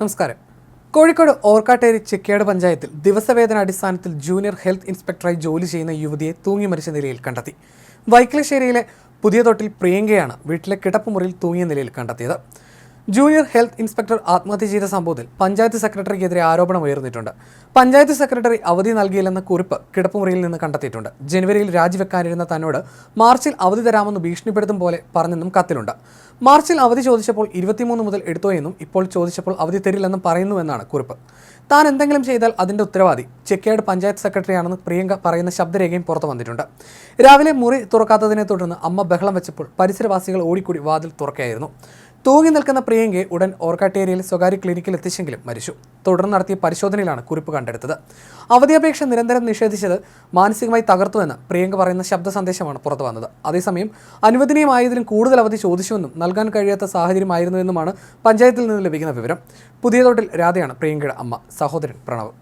നമസ്കാരം. കോഴിക്കോട് ഓർക്കാട്ടേരി ചെക്കേട് പഞ്ചായത്തിൽ ദിവസവേതന അടിസ്ഥാനത്തിൽ ജൂനിയർ ഹെൽത്ത് ഇൻസ്പെക്ടറായി ജോലി ചെയ്യുന്ന യുവതിയെ തൂങ്ങി മരിച്ച നിലയിൽ കണ്ടെത്തി. വൈക്കലശ്ശേരിയിലെ പുതിയ തൊട്ടിൽ പ്രിയങ്കയാണ് വീട്ടിലെ കിടപ്പുമുറിയിൽ തൂങ്ങിയ നിലയിൽ കണ്ടെത്തിയത്. ജൂനിയർ ഹെൽത്ത് ഇൻസ്പെക്ടർ ആത്മഹത്യ ചെയ്ത സംഭവത്തിൽ പഞ്ചായത്ത് സെക്രട്ടറിക്കെതിരെ ആരോപണം ഉയർന്നിട്ടുണ്ട്. പഞ്ചായത്ത് സെക്രട്ടറി അവധി നൽകിയില്ലെന്ന കുറിപ്പ് കിടപ്പുമുറിയിൽ നിന്ന് കണ്ടെത്തിയിട്ടുണ്ട്. ജനുവരിയിൽ രാജിവെക്കാനിരുന്ന തന്നോട് മാർച്ചിൽ അവധി തരാമെന്ന് ഭീഷണിപ്പെടുത്തും പോലെ പറഞ്ഞെന്നും കത്തിലുണ്ട്. മാർച്ചിൽ അവധി ചോദിച്ചപ്പോൾ ഇരുപത്തിമൂന്ന് മുതൽ എടുത്തോ എന്നും ഇപ്പോൾ ചോദിച്ചപ്പോൾ അവധി തരില്ലെന്നും പറയുന്നുവെന്നാണ് കുറിപ്പ്. താൻ എന്തെങ്കിലും ചെയ്താൽ അതിന്റെ ഉത്തരവാദി ചെക്കേട് പഞ്ചായത്ത് സെക്രട്ടറിയാണെന്ന് പ്രിയങ്ക പറയുന്ന ശബ്ദരേഖയും പുറത്തു വന്നിട്ടുണ്ട്. രാവിലെ മുറി തുറക്കാത്തതിനെ തുടർന്ന് അമ്മ ബഹളം വെച്ചപ്പോൾ പരിസരവാസികൾ ഓടിക്കൂടി വാതിൽ തുറക്കുകയായിരുന്നു. തൂങ്ങി നിൽക്കുന്ന പ്രിയങ്കയെ ഉടൻ ഓർക്കാട്ടേരിയയിൽ സ്വകാര്യ ക്ലിനിക്കിൽ എത്തിച്ചെങ്കിലും മരിച്ചു. തുടർന്ന് നടത്തിയ പരിശോധനയിലാണ് കുറിപ്പ് കണ്ടെടുത്തത്. അവധിയപേക്ഷ നിരന്തരം നിഷേധിച്ചത് മാനസികമായി തകർത്തുവെന്ന് പ്രിയങ്ക പറയുന്ന ശബ്ദ സന്ദേശമാണ് പുറത്തു വന്നത്. അതേസമയം അനുവദനീയമായതിലും കൂടുതൽ അവധി ചോദിച്ചുവെന്നും നൽകാൻ കഴിയാത്ത സാഹചര്യമായിരുന്നുവെന്നുമാണ് പഞ്ചായത്തിൽ നിന്ന് ലഭിക്കുന്ന വിവരം. പുതിയതോട്ടിൽ രാധയാണ് പ്രിയങ്കയുടെ അമ്മ. സഹോദരൻ പ്രണവ്.